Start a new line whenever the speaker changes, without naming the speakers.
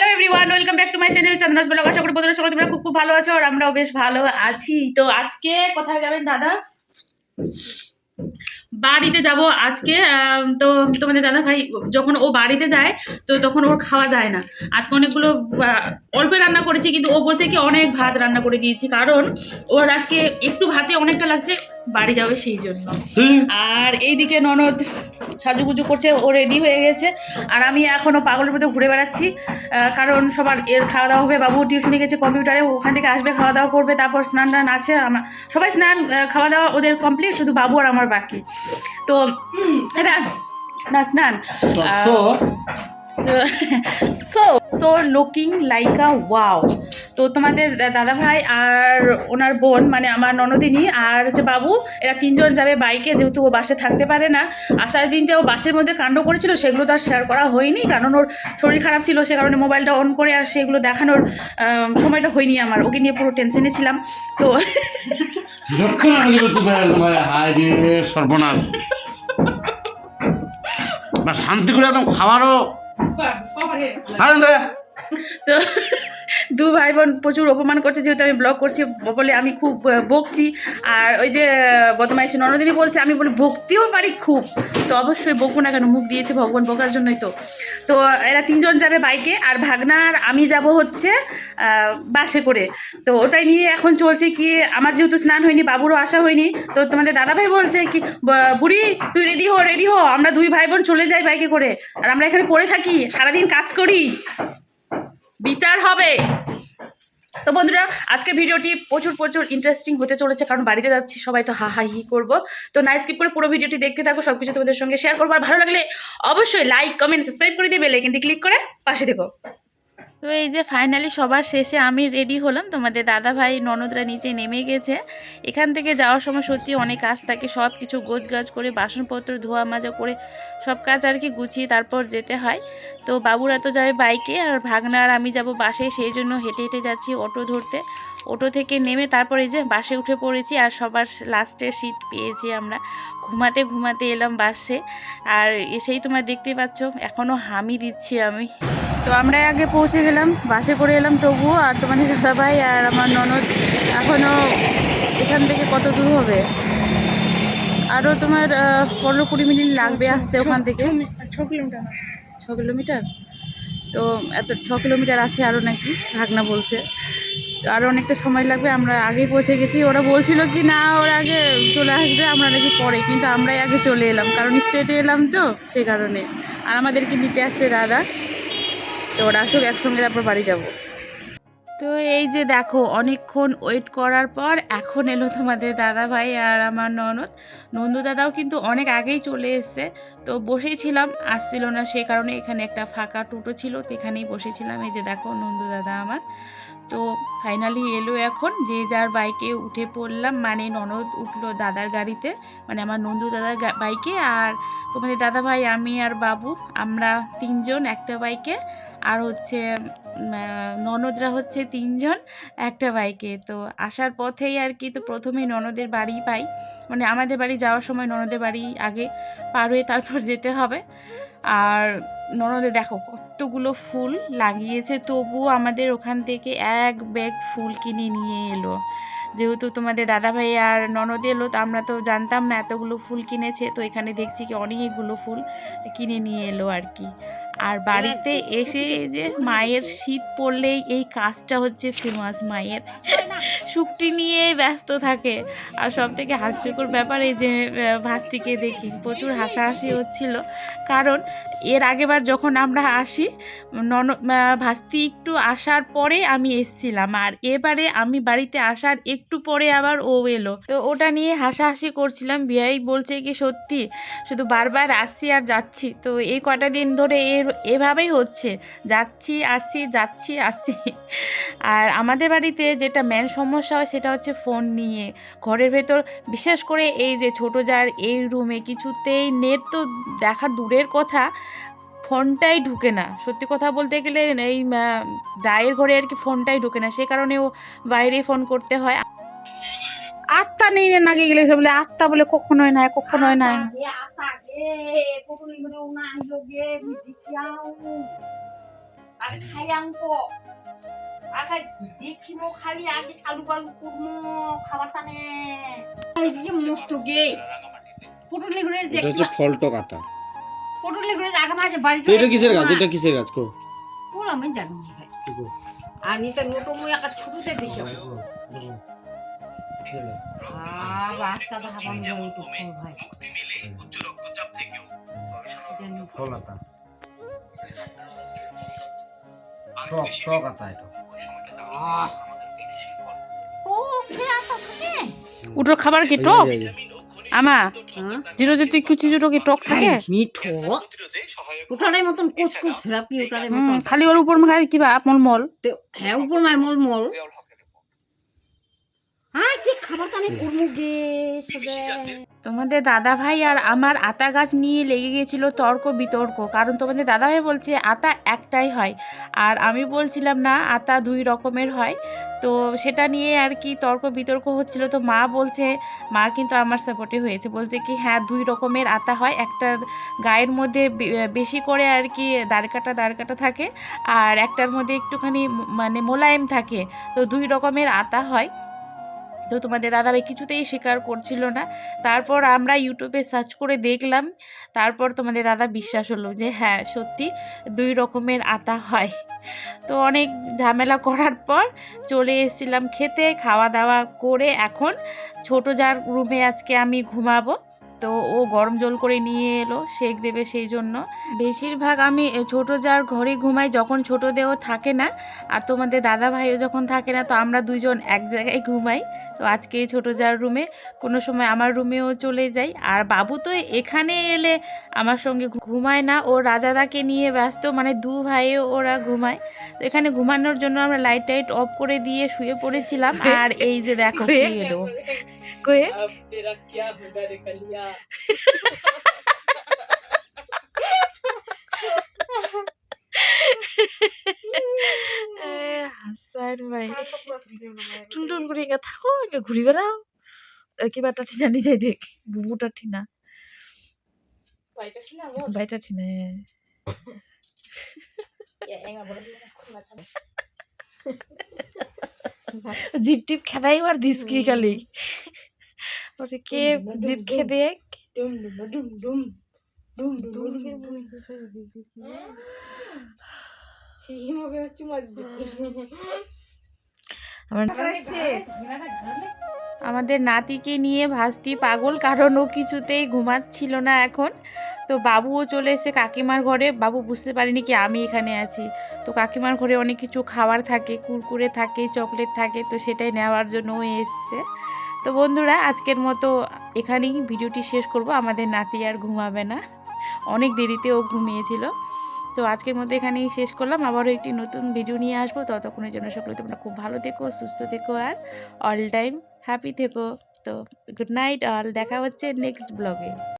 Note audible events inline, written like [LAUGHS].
Hello everyone welcome back to my channel Chandra's blog আশা করি বন্ধুরা সকলে তোমরা খুব খুব ভালো আছো আর আমরাও বেশ ভালো আছি। তো আজকে কোথায় যাবেন দাদা? বাড়িতে যাব আজকে তো তোমাদের দাদা ভাই যখন ও বাড়িতে যায় তো তখন ওর খাওয়া যায় না। আজকে অনেকগুলো অল্প রান্না করেছি কিন্তু ও বলছে কি অনেক ভাত রান্না করে দিয়েছি কারণ ওর আজকে একটু ভাতে অনেকটা লাগছে বাড়ি যাবে সেই জন্য। আর এইদিকে ননদ সাজুগুজু করছে ও রেডি হয়ে গেছে। আর আমি এখনও পাগলের মতো ঘুরে বেড়াচ্ছি। কারণ সবার এর খাওয়া দাওয়া হবে বাবু টিউশনে গেছে কম্পিউটারে ওখান থেকে আসবে খাওয়া দাওয়া করবে তারপর স্নান টান আছে আমার সবাই স্নান খাওয়া দাওয়া ওদের কমপ্লিট শুধু বাবু আর আমার বাকি। তো এটা না স্নান। So so looking like a wow তো তোমাদের দাদা ভাই আর ওনার বোন মানে আমার ননদিনী আর হচ্ছে বাবু, এরা তিনজন যাবে বাইকে, যেহেতু ও বাসে থাকতে পারে না। আসার দিন যে ও বাসের মধ্যে কাণ্ড করেছিল, সেগুলো তো আর শেয়ার করা হয়নি, কারণ ওর শরীর খারাপ ছিল, সে কারণে মোবাইলটা অন করে আর সেগুলো দেখানোর সময়টা হয়নি আমার। ওকে নিয়ে পুরো টেনশনে ছিলাম। তো [LAUGHS]
বিরক্ত না দিল তো ভাই? হায় রে সর্বনাশ বা শান্তি করে একদম খাওয়ারও আরে দে।
ভাই বোন প্রচুর অপমান করছে, যেহেতু আমি ব্লগ করছি, বলে আমি খুব বকছি। আর ওই যে বদমাইশি ননদিনী বলছে, আমি বলে, বকতেও পারি খুব। তো অবশ্যই বকবো না কেন, মুখ দিয়েছে ভগবান বকার জন্যই তো। তো এরা তিনজন যাবে বাইকে, আর ভাগনা আর আমি যাব হচ্ছে বাসে করে। তো ওটাই নিয়ে এখন চলছে কি, আমার যেহেতু স্নান হয়নি, বাবুরও আসা হয়নি, তো তোমাদের দাদাভাই বলছে কি বুড়ি, তুই রেডি হো রেডি হো, আমরা দুই ভাই বোন চলে যাই বাইকে করে। আর আমরা এখানে পড়ে থাকি, সারাদিন কাজ করি। বিচার হবে। তো বন্ধুরা আজকে ভিডিওটি প্রচুর প্রচুর ইন্টারেস্টিং হতে চলেছে, কারণ বাড়িতে যাচ্ছি, সবাই তো হা হা হি করব। তো না স্কিপ করে পুরো ভিডিওটি দেখতে থাকো সব কিছু তোমাদের সঙ্গে শেয়ার করব। আর ভালো লাগলে অবশ্যই লাইক কমেন্ট সাবস্ক্রাইব করে দিয়ে বেলাইকেনটি ক্লিক করে পাশে দেখো তো এই যে ফাইনালি সবার শেষে আমি রেডি হলাম। তোমাদের দাদা ভাই ননদরা নিচে নেমে গেছে। এখান থেকে যাওয়ার সময় সত্যি অনেক কাজ থাকে। সব কিছু গোছ গাছ করে, বাসনপত্র, ধোয়া মাজা করে, সব কাজ আর কি গুছিয়ে তারপর যেতে হয়। তো বাবুরা তো যাবে বাইকে আর ভাগনা আর আমি যাব বাসে, সেই জন্য হেঁটে হেঁটে যাচ্ছি অটো ধরতে। অটো থেকে নেমে তারপরে যে বাসে উঠে পড়েছি আর সবার লাস্টে সিট পেয়েছি আমরা। ঘুমাতে ঘুমাতে এলাম বাসে আর এসেই তোমরা দেখতে পাচ্ছ এখনও হামি দিচ্ছি আমি। তো আমরা আগে পৌঁছে গেলাম বাসে করে এলাম তবুও আর তোমাদের দাদাভাই আর আমার ননদ এখনও এখান থেকে কত দূর হবে? আরও তোমার পনেরো কুড়ি মিনিট লাগবে আসতে ওখান থেকে।
ছ কিলোমিটার
ছ কিলোমিটার? তো এত ছ কিলোমিটার আছে আরও নাকি? ভাগনা বলছে। আরও অনেকটা সময় লাগবে, আমরা আগেই পৌঁছে গেছি। ওরা বলছিল কি, না, ওরা আগে চলে আসবে, আমরা নাকি পরে। কিন্তু আমরাই আগে চলে এলাম, কারণ স্টেটে এলাম তো সে কারণে। আর আমাদেরকে নিতে আসছে দাদা। তো ওরা আসুক, একসঙ্গে তারপর বাড়ি যাব। তো এই যে দেখো, অনেকক্ষণ ওয়েট করার পর এখন এলো তোমাদের দাদা ভাই আর আমার ননদ। নন্দু দাদাও কিন্তু অনেক আগেই চলে এসছে। তো বসেই ছিলাম আসছিল না সে কারণে এখানে একটা ফাঁকা টোটো ছিল, তো এখানেই বসেছিলাম। এই যে দেখো, নন্দু দাদা আমার। তো ফাইনালি এলো এখন, যে যার বাইকে উঠে পড়লাম। মানে ননদ উঠল দাদার গাড়িতে মানে আমার নন্দু দাদার বাইকে আর তোমাদের দাদা ভাই আমি আর বাবু, আমরা তিনজন একটা বাইকে আর হচ্ছে ননদরা হচ্ছে তিনজন একটা বাইকে। তো আসার পথেই আর কি তো প্রথমেই ননদের বাড়ি পাই। মানে আমাদের বাড়ি যাওয়ার সময় ননদের বাড়ি আগে পার হয়ে তারপর যেতে হবে। আর ননদে দেখো কতগুলো ফুল লাগিয়েছে, তবুও আমাদের ওখান থেকে এক ব্যাগ ফুল কিনে নিয়ে এলো। যেহেতু তোমাদের দাদাভাই আর ননদ এলো, তো আমরা তো জানতাম না এতগুলো ফুল কিনেছে। তো এখানে দেখছি কি অনেকগুলো ফুল কিনে নিয়ে এলো আর কি। আর বাড়িতে এসে যে মায়ের শীত পড়লেই এই কাজটা হচ্ছে ফেমাস মায়ের। শুকটি নিয়ে ব্যস্ত থাকে। আর সব থেকে হাস্যকর ব্যাপার এই যে ভাস্তিকে দেখি, প্রচুর হাসাহাসি হচ্ছিল। কারণ এর আগেবার যখন আমরা আসি, নন ভাস্তি একটু আসার পরে আমি এসছিলাম। আর এবারে আমি বাড়িতে আসার একটু পরে আবার ও এলো। তো ওটা নিয়ে হাসাহাসি করছিলাম। বিয়াই বলছে কি, সত্যি, শুধু বারবার আসছি আর যাচ্ছি। তো এই কটা দিন ধরে এর এভাবেই হচ্ছে। যাচ্ছি আসছি যাচ্ছি আসছি আর আমাদের বাড়িতে যেটা মেন সমস্যা হয় সেটা হচ্ছে ফোন নিয়ে। ঘরের ভেতর বিশেষ করে এই যে ছোটো যার এই রুমে কিছুতেই নেট তো দেখা দূরের কথা ফোনটাই ঢুকে না। সত্যি কথা বলতে গেলে এই জায়ের ঘরে আর কি ফোনটাই ঢুকে না। সে কারণে ও বাইরে ফোন করতে হয়। আত্মা নেই রে নাকি গেলে বলে আত্মা বলে কখনোই নাই কখনোই নাই।
আর খাইয়াং কো আর খাই দেখিমো খালি আগে আলু বালু কুরমো খাবার টানে এই যে মস্ত গে পটলে ঘুরে
এটা হচ্ছে ফলটক আতা।
পটলে ঘুরে আগা মাঝে বাড়ি
কিসের গাছ? এটা কিসের গাছ কো?
আমি জানি না আর নিতে নটো মই একটা ছোটতে দিছো। আ বাচ্চা দা হাবাম জল তো ভাই জানি
ফল আতা টক টক আতা এটা।
ও ফেরা তো থাকে?
উটোর খাবার কি টক। আমা
হ্যাঁ?
জিরো যদি কুচি জিরো কি টক থাকে?
মিঠো। ওটার মতন কুচকুচ ফেরাপি
হুম,
মতন।
খালি ওর উপর মাখায় কিবা মল মল
তো হ্যাঁ উপর মাই মল মল আর
তোমাদের দাদা ভাই আর আমার আতা গাছ নিয়ে লেগে গিয়েছিল তর্ক বিতর্ক। কারণ তোমাদের দাদা ভাই বলছে আতা একটাই হয়। আর আমি বলছিলাম না আতা দুই রকমের হয়। তো সেটা নিয়ে আর কি তর্ক বিতর্ক হচ্ছিল। তো মা বলছে মা কিন্তু আমার সাপোর্টে হয়েছে। বলছে কি হ্যাঁ দুই রকমের আতা হয়। একটার গায়ের মধ্যে বেশি করে আর কি দাঁড়কাটা দাঁড়কাটা থাকে। আর একটার মধ্যে একটুখানি মানে মোলায়েম থাকে। তো দুই রকমের আতা হয়। তো তোমাদের দাদাভাই কিছুতেই স্বীকার করছিল না। তারপর আমরা ইউটিউবে সার্চ করে দেখলাম। তারপর তোমাদের দাদা বিশ্বাস হলো যে হ্যাঁ সত্যি দুই রকমের আতা হয়। তো অনেক ঝামেলা করার পর চলে এসেছিলাম খেতে খাওয়া দাওয়া করে এখন ছোট যার রুমে আজকে আমি ঘুমাবো। তো ও গরম জল করে নিয়ে এলো শেক দেবে সেই জন্য। বেশিরভাগ আমি ছোট যার ঘরে ঘুমাই, যখন ছোট থাকে না, আর তোমাদের দাদা ভাইও যখন থাকে না, তো আমরা দুজন এক জায়গায় ঘুমাই। তো আজকে এই ছোট যার রুমে কোনো সময় আমার রুমেও চলে যাই। আর বাবু তো এখানে এলে আমার সঙ্গে ঘুমায় না। ও রাজাদাকে নিয়ে ব্যস্ত মানে দু ভাইও ওরা ঘুমায়। তো এখানে ঘুমানোর জন্য আমরা লাইট টাইট অফ করে দিয়ে শুয়ে পড়েছিলাম। আর এই যে দেখো কি এলো। কয়ে [LAUGHS] [LAUGHS] [LAUGHS] হাসান ভাই। টুনটুন করে একা থাকো একা ঘুরি বেড়াও। কিবা ঠিনা নিজে দেখ বুবুটা ঠিনা বাইটা ঠিনা হ্যাঁ। জিপ টিপ খেদাই আর দিস কি খালি? ওরে কে জিপ খেদে আমার আমাদের নাতিকে নিয়ে ভাস্তি পাগল কারণ ও কিছুতেই ঘুমাচ্ছিল না এখন। তো বাবুও চলে এসে কাকিমার ঘরে। বাবু বুঝতে পারিনি কি আমি এখানে আছি। তো কাকিমার ঘরে অনেক কিছু খাবার থাকে কুরকুরে থাকে চকলেট থাকে তো সেটাই নেওয়ার জন্য ও এসছে। তো বন্ধুরা আজকের মতো এখানেই ভিডিওটি শেষ করব। আমাদের নাতি আর ঘুমাবে না। অনেক দেরিতে ও ঘুমিয়েছিল। তো আজকের মধ্যে এখানেই শেষ করলাম। আবারও একটি নতুন ভিডিও নিয়ে আসব। ততক্ষণের জন্য সকলে তোমরা খুব ভালো থেকো, সুস্থ থেকো আর অল টাইম হ্যাপি থেকো। তো গুড নাইট অল দেখা হচ্ছে নেক্সট ব্লগে